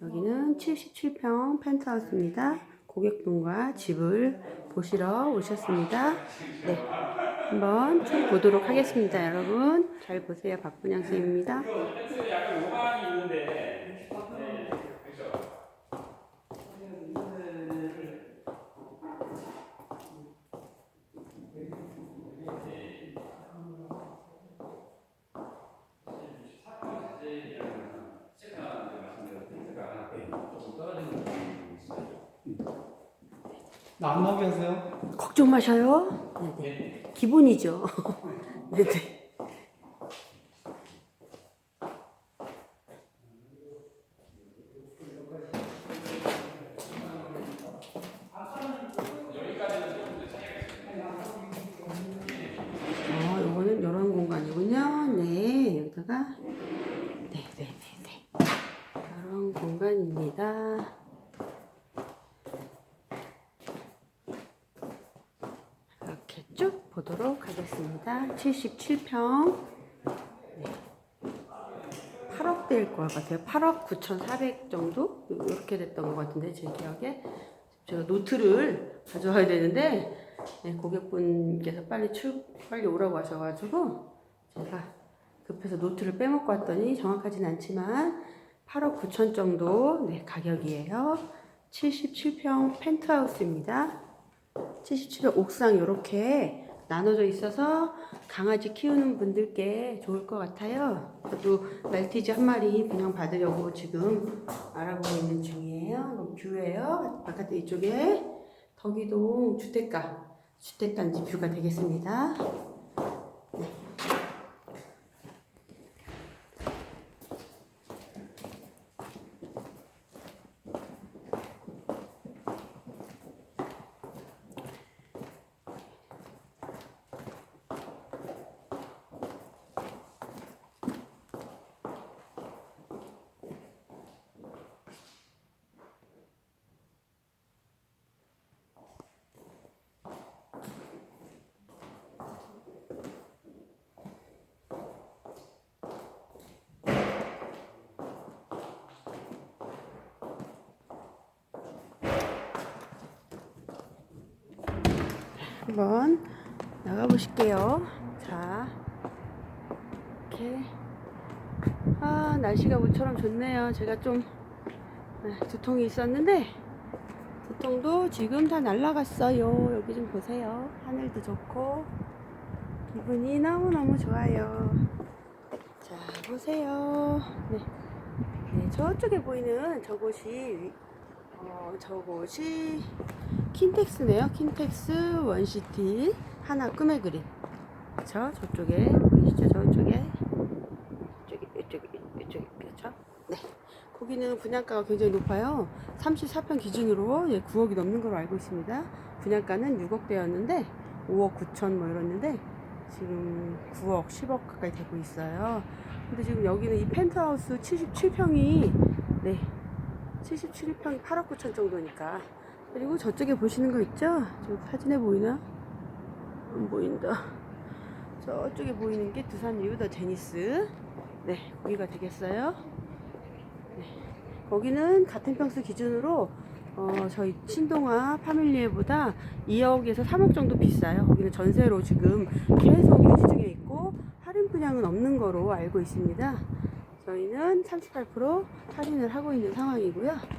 여기는 77평 펜트하우스입니다. 고객분과 집을 보시러 오셨습니다. 네. 한번 쭉 보도록 하겠습니다, 여러분. 잘 보세요. 박분양 선생님입니다. 약간 로망이 있는데 나 안 나오게 하세요. 걱정 마셔요. 네네. 기본이죠. 네네. 어, 요거는 이런 공간이군요. 네, 여기다가 네, 네, 네, 네. 이런 공간입니다. 이렇게 쭉 보도록 하겠습니다. 77평. 8억 될것 같아요. 8억 9,400 정도? 이렇게 됐던 것 같은데, 제 기억에. 제가 노트를 가져와야 되는데, 네, 고객분께서 빨리 출, 빨리 오라고 하셔가지고, 제가 급해서 노트를 빼먹고 왔더니 정확하진 않지만, 8억 9천 정도, 네, 가격이에요. 77평 펜트하우스입니다. 77의 옥상 이렇게 나눠져 있어서 강아지 키우는 분들께 좋을 것 같아요. 저도 말티즈 한 마리 분양 받으려고 지금 알아보고 있는 중이에요. 뷰예요. 바깥에 이쪽에 덕이동 주택가 주택단지 뷰가 되겠습니다. 한번 나가 보실게요. 자, 이렇게 아 날씨가 모처럼 좋네요. 제가 좀 네, 두통이 있었는데 두통도 지금 다 날라갔어요. 여기 좀 보세요. 하늘도 좋고 기분이 너무 너무 좋아요. 자 보세요. 네. 네, 저쪽에 보이는 저곳이 어, 저곳이 킨텍스네요. 킨텍스 원시티 하나 꿈의 그림. 그쵸? 저쪽에 보이시죠? 저쪽에 이쪽에 이쪽에 이쪽에 그렇죠? 네. 거기는 분양가가 굉장히 높아요. 34평 기준으로 예, 9억이 넘는 걸로 알고 있습니다. 분양가는 6억대였는데 5억 9천 뭐 이랬는데 지금 9억, 10억 가까이 되고 있어요. 근데 지금 여기는 이 펜트하우스 77평이 네 77평이 8억 9천 정도니까 그리고 저쪽에 보시는 거 있죠? 저 사진에 보이나? 안 보인다. 저쪽에 보이는 게 두산 유더 제니스. 네, 거기가 되겠어요. 네, 거기는 같은 평수 기준으로 어, 저희 신동아 파밀리에보다 2억에서 3억 정도 비싸요. 거기는 전세로 지금 계속 유지 중에 있고 할인 분양은 없는 거로 알고 있습니다. 저희는 38% 할인을 하고 있는 상황이고요.